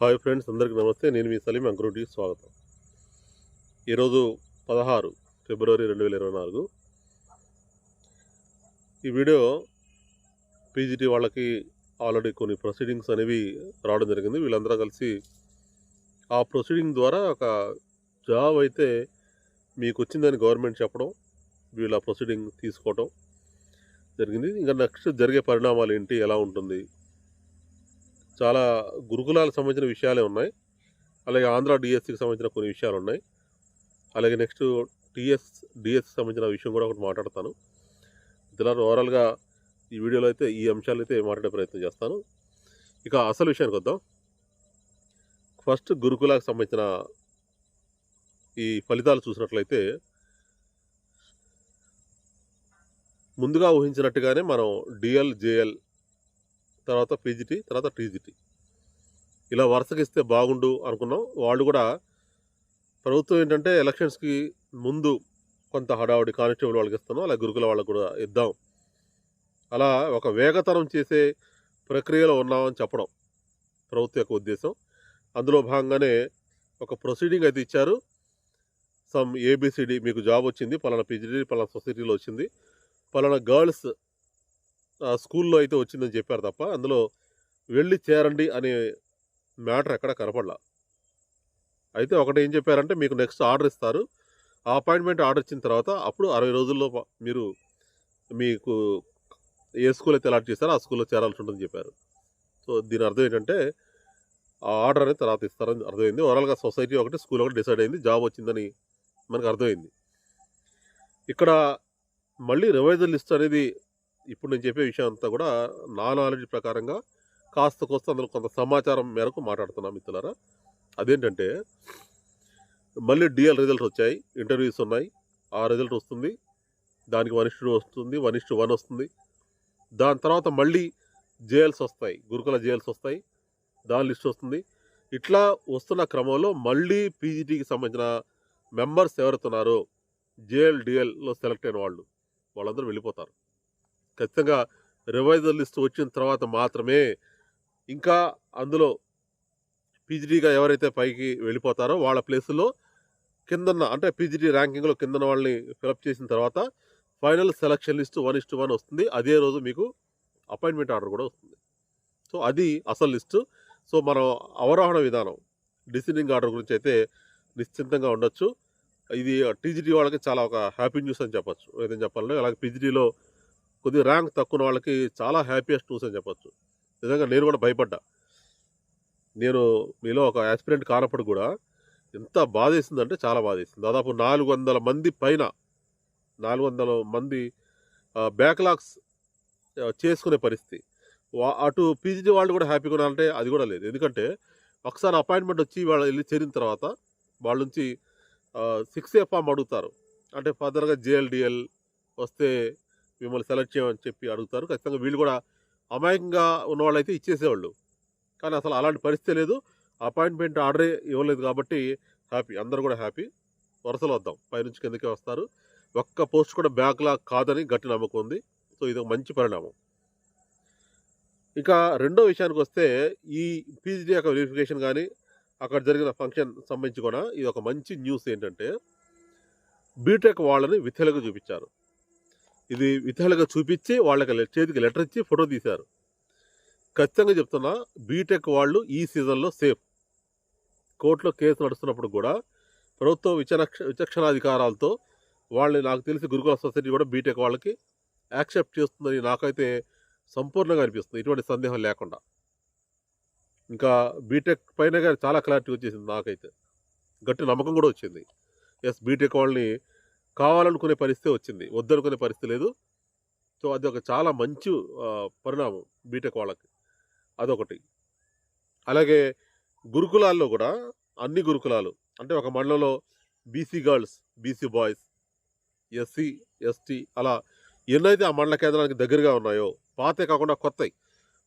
Hi friends అందరికీ నమస్తే. నేను మీ సలీం అంకురుటికి స్వాగతం. ఈరోజు పదహారు ఫిబ్రవరి రెండు వేల ఇరవై నాలుగు. ఈ వీడియో పీజీటీ వాళ్ళకి ఆల్రెడీ కొన్ని ప్రొసీడింగ్స్ అనేవి రావడం జరిగింది. వీళ్ళందరూ కలిసి ఆ ప్రొసీడింగ్ ద్వారా ఒక జాబ్ అయితే మీకు వచ్చిందని గవర్నమెంట్ చెప్పడం వీళ్ళ ప్రొసీడింగ్ తీసుకోవడం జరిగింది. ఇంకా నెక్స్ట్ జరిగే పరిణామాలు ఏంటి ఎలా ఉంటుంది చాలా గురుకులాలకు సంబంధించిన విషయాలే ఉన్నాయి. అలాగే ఆంధ్ర డిఎస్సికి సంబంధించిన కొన్ని విషయాలు ఉన్నాయి. అలాగే నెక్స్ట్ టిఎస్ డిఎస్కి సంబంధించిన విషయం కూడా ఒకటి మాట్లాడతాను. ఇలా ఓవరాల్గా ఈ వీడియోలో అయితే ఈ అంశాలు అయితే మాట్లాడే ప్రయత్నం చేస్తాను. ఇక అసలు విషయానికి వద్దాం. ఫస్ట్ గురుకులాకు సంబంధించిన ఈ ఫలితాలు చూసినట్లయితే ముందుగా ఊహించినట్టుగానే మనం డిఎల్ జేఎల్ తర్వాత పీజీటీ తర్వాత టీజీటీ. ఇలా వరుసగా ఇస్తే బాగుండు అనుకున్నాం. వాళ్ళు కూడా ప్రభుత్వం ఏంటంటే ఎలక్షన్స్కి ముందు కొంత హడావుడి కానిస్టేబుల్ వాళ్ళకి ఇస్తాను అలా గురుకుల వాళ్ళకు కూడా ఇద్దాం. అలా ఒక వేగతరం చేసే ప్రక్రియలో ఉన్నామని చెప్పడం ప్రభుత్వం యొక్క ఉద్దేశం. అందులో భాగంగానే ఒక ప్రొసీడింగ్ అయితే ఇచ్చారు. సమ్ ఏబిసిడి మీకు జాబ్ వచ్చింది పలానా పీజీడీ పలానా సొసైటీలో వచ్చింది. పలానా గర్ల్స్ స్కూల్లో అయితే వచ్చిందని చెప్పారు తప్ప అందులో వెళ్ళి చేరండి అనే మ్యాటర్ ఎక్కడ కనపడలా. అయితే ఒకటి ఏం చెప్పారంటే మీకు నెక్స్ట్ ఆర్డర్ ఇస్తారు. ఆ అపాయింట్మెంట్ ఆర్డర్ ఇచ్చిన తర్వాత అప్పుడు అరవై రోజుల్లో మీరు మీకు ఏ స్కూల్ అయితే అలాట్ చేస్తారో ఆ స్కూల్లో చేరాల్సి ఉంటుందని చెప్పారు. సో దీని అర్థం ఏంటంటే ఆ ఆర్డర్ అనేది తర్వాత ఇస్తారని అర్థమైంది. ఓవరాల్గా సొసైటీ ఒకటి స్కూల్ ఒకటి డిసైడ్ అయింది. జాబ్ వచ్చిందని మనకు అర్థమైంది. ఇక్కడ మళ్ళీ రివైజల్ లిస్ట్ అనేది ఇప్పుడు నేను చెప్పే విషయం అంతా కూడా నా నాలెడ్జ్ ప్రకారంగా కాస్త కోస్త అందులో కొంత సమాచారం మేరకు మాట్లాడుతున్నాం మిత్రులారా. అదేంటంటే మళ్ళీ డిఎల్ రిజల్ట్స్ వచ్చాయి. ఇంటర్వ్యూస్ ఉన్నాయి. ఆ రిజల్ట్ వస్తుంది. దానికి వన్ ఇస్టు వస్తుంది వన్ ఇస్టు వన్ వస్తుంది. దాని తర్వాత మళ్ళీ జేఎల్స్ వస్తాయి. గురుకుల జేఎల్స్ వస్తాయి. దాని లిస్ట్ వస్తుంది. ఇట్లా వస్తున్న క్రమంలో మళ్ళీ పీజీటీకి సంబంధించిన మెంబర్స్ ఎవరుతున్నారో జేఎల్ డిఎల్లో సెలెక్ట్ అయిన వాళ్ళు వాళ్ళందరూ వెళ్ళిపోతారు. ఖచ్చితంగా రివైజల్ లిస్ట్ వచ్చిన తర్వాత మాత్రమే ఇంకా అందులో పీజీడీగా ఎవరైతే పైకి వెళ్ళిపోతారో వాళ్ళ ప్లేసుల్లో కిందన్న అంటే పీజీడీ ర్యాంకింగ్లో కిందన వాళ్ళని ఫిలప్ చేసిన తర్వాత final selection list one is to one వస్తుంది. అదే రోజు మీకు అపాయింట్మెంట్ ఆర్డర్ కూడా వస్తుంది. సో అది అసలు లిస్టు. సో మనం అవరోహణ విధానం డిసిడింగ్ ఆర్డర్ గురించి అయితే నిశ్చింతంగా ఉండొచ్చు. ఇది టీజీడీ వాళ్ళకి చాలా ఒక హ్యాపీ న్యూస్ అని చెప్పచ్చు. ఏదైనా చెప్పాలంటే అలాగే పీజీడీలో కొద్దిగా ర్యాంక్ తక్కువ వాళ్ళకి చాలా హ్యాపీయెస్ట్ న్యూస్ అని చెప్పొచ్చు. నిజంగా నేను కూడా భయపడ్డా. నేను మీలో ఒక యాస్పిరెంట్ కానప్పుడు కూడా ఎంత బాధేసిందంటే చాలా బాధ వేసింది దాదాపు నాలుగు వందల మంది పైన నాలుగు వందల మంది బ్యాక్లాగ్స్ చేసుకునే పరిస్థితి. వా- అటు పీజీ వాళ్ళు కూడా హ్యాపీగా ఉన్నారంటే అది కూడా లేదు. ఎందుకంటే ఒకసారి అపాయింట్మెంట్ వచ్చి వాళ్ళు వెళ్ళి చేరిన తర్వాత వాళ్ళ నుంచి సిక్స్ ఏ ఫామ్ అడుగుతారు. అంటే ఫర్దర్గా జేఎల్డిఎల్ వస్తే మిమ్మల్ని సెలెక్ట్ చేయమని చెప్పి అడుగుతారు. ఖచ్చితంగా వీళ్ళు కూడా అమాయకంగా ఉన్నవాళ్ళు అయితే ఇచ్చేసేవాళ్ళు. కానీ అసలు అలాంటి పరిస్థితి లేదు. అపాయింట్మెంట్ ఆర్డరే ఇవ్వలేదు కాబట్టి హ్యాపీ. అందరూ కూడా హ్యాపీ. వరుసలు వద్దాం. పైనుంచి కిందకే వస్తారు. ఒక్క పోస్ట్ కూడా బ్యాక్లా కాదని గట్టి నమ్మకం ఉంది. సో ఇది ఒక మంచి పరిణామం. ఇంకా రెండో విషయానికి వస్తే ఈ పీజీడీ యొక్క వెరిఫికేషన్ కానీ అక్కడ జరిగిన ఫంక్షన్ సంబంధించి కూడా ఇది ఒక మంచి న్యూస్ ఏంటంటే బీటెక్ వాళ్ళని విథెలుగా చూపించారు. ఇది విధాలుగా చూపించి వాళ్ళకి చేతికి లెటర్ ఇచ్చి ఫోటో తీశారు. ఖచ్చితంగా చెప్తున్నా బీటెక్ వాళ్ళు ఈ సీజన్లో సేఫ్. కోర్టులో కేసు నడుస్తున్నప్పుడు కూడా ప్రభుత్వం విచక్ష విచక్షణాధికారాలతో వాళ్ళని నాకు తెలిసి గురుకుల సొసైటీ కూడా బీటెక్ వాళ్ళకి యాక్సెప్ట్ చేస్తుందని నాకైతే సంపూర్ణంగా అనిపిస్తుంది. ఎటువంటి సందేహం లేకుండా. ఇంకా బీటెక్ పైన కానీ చాలా క్లారిటీ వచ్చేసింది నాకైతే. గట్టి నమ్మకం కూడా వచ్చింది. ఎస్ బీటెక్ వాళ్ళని కావాలనుకునే పరిస్థితి వచ్చింది. వద్దనుకునే పరిస్థితి లేదు. సో అది ఒక చాలా మంచి పరిణామం బీటెక్ వాళ్ళకి. అదొకటి. అలాగే గురుకులాల్లో కూడా అన్ని గురుకులాలు అంటే ఒక మండలంలో BC girls BC boys SC ST అలా ఎన్నైతే ఆ మండల కేంద్రానికి దగ్గరగా ఉన్నాయో పాతే కాకుండా కొత్తవి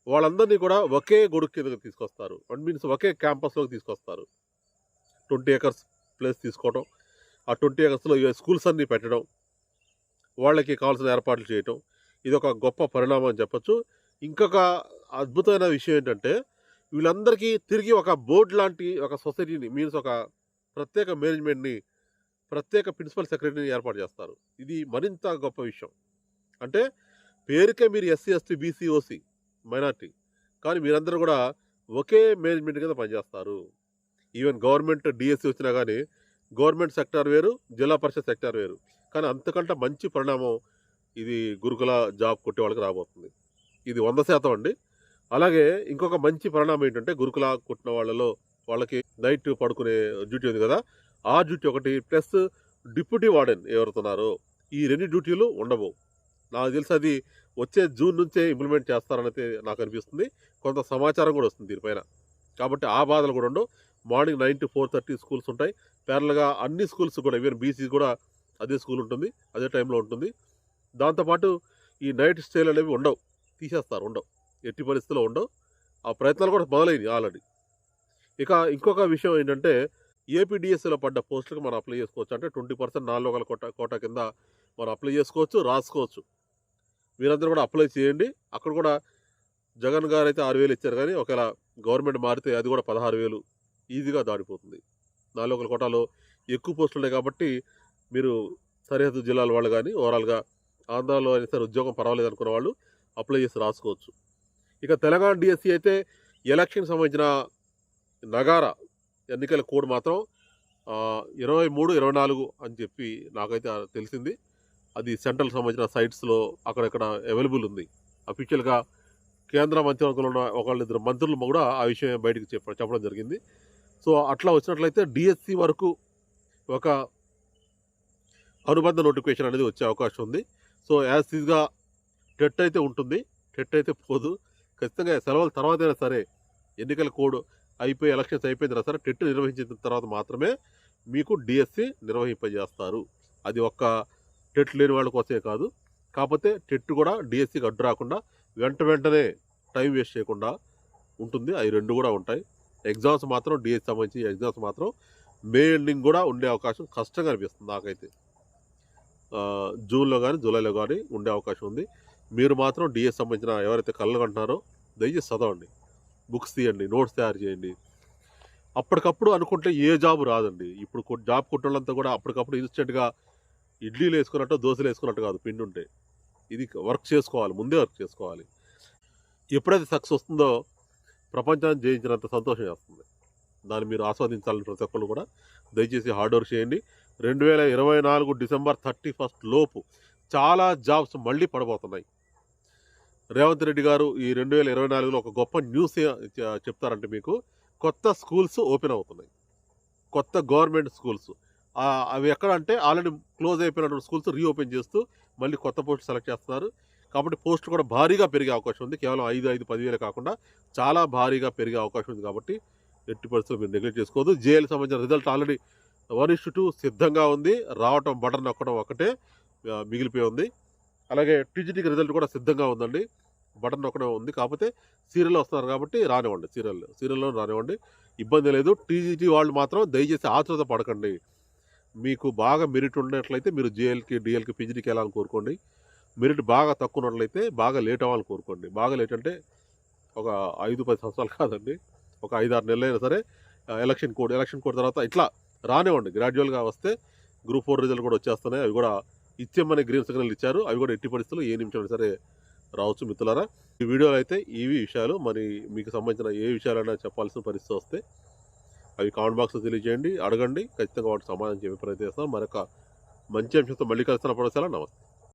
వాళ్ళందరినీ కూడా ఒకే గొడుగు కిందకి తీసుకొస్తారు. అండ్ మీన్స్ ఒకే క్యాంపస్లోకి తీసుకొస్తారు. ట్వంటీ ఏకర్స్ ప్లేస్ తీసుకోవడం ఆ ట్వంటీ ఏకర్స్లో స్కూల్స్ అన్నీ పెట్టడం వాళ్ళకి కావాల్సిన ఏర్పాట్లు చేయటం ఇది ఒక గొప్ప పరిణామం అని చెప్పొచ్చు. ఇంకొక అద్భుతమైన విషయం ఏంటంటే వీళ్ళందరికీ తిరిగి ఒక బోర్డు లాంటి ఒక సొసైటీని మీన్స్ ఒక ప్రత్యేక మేనేజ్మెంట్ని ప్రత్యేక ప్రిన్సిపల్ సెక్రటరీని ఏర్పాటు చేస్తారు. ఇది మరింత గొప్ప విషయం. అంటే పేరుకే మీరు SC ST BC OC minority కానీ మీరందరూ కూడా ఒకే మేనేజ్మెంట్ కింద పనిచేస్తారు. ఈవెన్ గవర్నమెంట్ డిఎస్సి వచ్చినా కానీ గవర్నమెంట్ సెక్టార్ వేరు జిల్లా పరిషత్ సెక్టార్ వేరు. కానీ అంతకంటే మంచి పరిణామం ఇది గురుకుల జాబ్ కొట్టే వాళ్ళకి రాబోతుంది. ఇది వంద శాతం అండి. అలాగే ఇంకొక మంచి పరిణామం ఏంటంటే గురుకుల కొట్టిన వాళ్ళలో వాళ్ళకి నైట్ పడుకునే డ్యూటీ ఉంది కదా ఆ డ్యూటీ ఒకటి ప్లస్ డిప్యూటీ వార్డెన్ ఎవరుతున్నారో ఈ రెండు డ్యూటీలు ఉండవు. నాకు తెలిసి అది వచ్చే జూన్ నుంచే ఇంప్లిమెంట్ చేస్తారనైతే నాకు అనిపిస్తుంది. కొంత సమాచారం కూడా వస్తుంది దీనిపైన. కాబట్టి ఆ బాధలు కూడా ఉండవు. Morning nine to four thirty schools ఉంటాయి. పేర్లగా అన్ని స్కూల్స్ కూడా ఈవెన్ బీసీ కూడా అదే స్కూల్ ఉంటుంది అదే టైంలో ఉంటుంది. దాంతోపాటు ఈ నైట్ స్టేలు అనేవి ఉండవు తీసేస్తారు ఉండవు. ఎట్టి పరిస్థితుల్లో ఉండవు. ఆ ప్రయత్నాలు కూడా మొదలైనవి ఆల్రెడీ. ఇక ఇంకొక విషయం ఏంటంటే ఏపీడిఎస్సీలో పడ్డ పోస్టులకు మనం అప్లై చేసుకోవచ్చు. అంటే ట్వంటీ పర్సెంట్ నాలుగు వందల కోట కోట కింద మనం అప్లై చేసుకోవచ్చు రాసుకోవచ్చు. మీరందరూ కూడా అప్లై చేయండి. అక్కడ కూడా జగన్ గారు అయితే ఆరు వేలు ఇచ్చారు కానీ ఒకవేళ గవర్నమెంట్ మారితే అది కూడా పదహారు వేలు ఈజీగా దాడిపోతుంది నాలుగు వందల కోటాలో ఎక్కువ పోస్టులు ఉన్నాయి కాబట్టి మీరు సరిహద్దు జిల్లాల వాళ్ళు కానీ ఓవరాల్గా ఆంధ్రాలో అయినా సరే ఉద్యోగం పర్వాలేదు అనుకున్న వాళ్ళు అప్లై చేసి రాసుకోవచ్చు. ఇక తెలంగాణ డిఎస్సి అయితే ఎలక్షన్ సంబంధించిన నగారా ఎన్నికల కోడ్ మాత్రం ఇరవై మూడు ఇరవై నాలుగు అని చెప్పి నాకైతే తెలిసింది. అది సెంట్రల్ సంబంధించిన సైట్స్లో అక్కడక్కడ అవైలబుల్ ఉంది. అఫీషియల్గా కేంద్ర మంత్రివర్గంలో ఉన్న ఒకళ్ళిద్దరు మంత్రులు కూడా ఆ విషయం బయటకు చెప్ప చెప్పడం జరిగింది. సో అట్లా వచ్చినట్లయితే డిఎస్సి వరకు ఒక అనుబంధ నోటిఫికేషన్ అనేది వచ్చే అవకాశం ఉంది. సో యాజ్ ఈజ్గా టెట్ అయితే ఉంటుంది. టెట్ అయితే పోదు. ఖచ్చితంగా సెలవుల తర్వాత అయినా సరే ఎన్నికల కోడ్ అయిపోయి ఎలక్షన్స్ అయిపోయిన సరే టెట్ నిర్వహించిన తర్వాత మాత్రమే మీకు డిఎస్సి నిర్వహింపజేస్తారు. అది ఒక్క టెట్ లేని వాళ్ళ కోసమే కాదు. కాకపోతే టెట్ కూడా డిఎస్సికి అడ్డు రాకుండా వెంట వెంటనే టైం వేస్ట్ చేయకుండా ఉంటుంది. అవి రెండు కూడా ఉంటాయి. ఎగ్జామ్స్ మాత్రం డిఎస్ సంబంధించి ఎగ్జామ్స్ మాత్రం మే ఎండింగ్ కూడా ఉండే అవకాశం కష్టంగా అనిపిస్తుంది నాకైతే. జూన్లో కానీ జూలైలో కానీ ఉండే అవకాశం ఉంది. మీరు మాత్రం డిఎస్ సంబంధించిన ఎవరైతే కళ్ళు కంటున్నారో దయచేసి చదవండి. బుక్స్ తీయండి నోట్స్ తయారు చేయండి. అప్పటికప్పుడు అనుకుంటే ఏ జాబ్ రాదండి. ఇప్పుడు జాబ్ కొట్టినంతా కూడా అప్పటికప్పుడు ఇన్స్టెంట్గా ఇడ్లీలు వేసుకున్నట్టు దోశలు వేసుకున్నట్టు కాదు పిండి ఉంటే. ఇది వర్క్ చేసుకోవాలి ముందే వర్క్ చేసుకోవాలి. ఎప్పుడైతే సక్సెస్ వస్తుందో ప్రపంచాన్ని జయించినంత సంతోషం చేస్తుంది దాన్ని మీరు ఆస్వాదించాలని ప్రతి ఒక్కరు కూడా దయచేసి హార్డ్ వర్క్ చేయండి. రెండు వేల ఇరవై నాలుగు డిసెంబర్ థర్టీ ఫస్ట్ లోపు చాలా జాబ్స్ మళ్ళీ పడబోతున్నాయి. రేవంత్ రెడ్డి గారు ఈ రెండు వేల ఇరవై నాలుగులో ఒక గొప్ప న్యూస్ చెప్తారంటే మీకు కొత్త స్కూల్స్ ఓపెన్ అవుతున్నాయి. కొత్త గవర్నమెంట్ స్కూల్స్. అవి ఎక్కడ అంటే ఆల్రెడీ క్లోజ్ అయిపోయినటువంటి స్కూల్స్ రీఓపెన్ చేస్తూ మళ్ళీ కొత్త పోస్ట్ సెలెక్ట్ చేస్తున్నారు. కాబట్టి పోస్ట్ కూడా భారీగా పెరిగే అవకాశం ఉంది. కేవలం ఐదు ఐదు పదివేలు కాకుండా చాలా భారీగా పెరిగే అవకాశం ఉంది కాబట్టి ఎట్టి పరిస్థితులు మీరు నెగ్లెక్ట్ చేసుకోవద్దు. జేఎల్ సంబంధించిన result already one is to సిద్ధంగా ఉంది. రావటం బటన్ నొక్కడం ఒకటే మిగిలిపోయి ఉంది. అలాగే టీజీటీకి రిజల్ట్ కూడా సిద్ధంగా ఉందండి. బటన్ నొక్కడం ఉంది. కాకపోతే సీరియల్లో వస్తున్నారు కాబట్టి రానివ్వండి. సీరియల్ సీరియల్లో రానివ్వండి. ఇబ్బంది లేదు. టీజీటీ వాళ్ళు మాత్రం దయచేసి ఆతృత పడకండి. మీకు బాగా మెరిట్ ఉన్నట్లయితే మీరు జేఎల్కి డిఎల్కి పీజీటీకి వెళ్ళాలని కోరుకోండి. మెరిట్ బాగా తక్కువ ఉన్నట్లయితే బాగా లేట్ అవ్వాలని కోరుకోండి. బాగా లేట్ అంటే ఒక ఐదు పది సంవత్సరాలు కాదండి. ఒక ఐదు ఆరు నెలలు అయినా సరే ఎలక్షన్ కోడ్ ఎలక్షన్ కోడ్ తర్వాత ఇట్లా రానివ్వండి. గ్రాడ్యువల్గా వస్తే గ్రూప్ ఫోర్ రిజల్ట్ కూడా వచ్చేస్తున్నాయి. అవి కూడా ఇచ్చేమని గ్రీన్ సిగ్నల్ ఇచ్చారు. అవి కూడా ఎట్టి పరిస్థితుల్లో ఏ నిమిషం సరే రావచ్చు మిత్రులారా. ఈ వీడియోలో అయితే ఇవి విషయాలు మరి మీకు సంబంధించిన ఏ విషయాలైనా చెప్పాల్సిన పరిస్థితి వస్తే అవి కామెంట్ బాక్స్లో తెలియజేయండి అడగండి ఖచ్చితంగా వాటికి సమాధానం చెప్పే ప్రయత్నం చేస్తాం మరొక మంచి అంశంతో మళ్ళీ కలుస్తున్నప్పుడు సెలవు నమస్తే.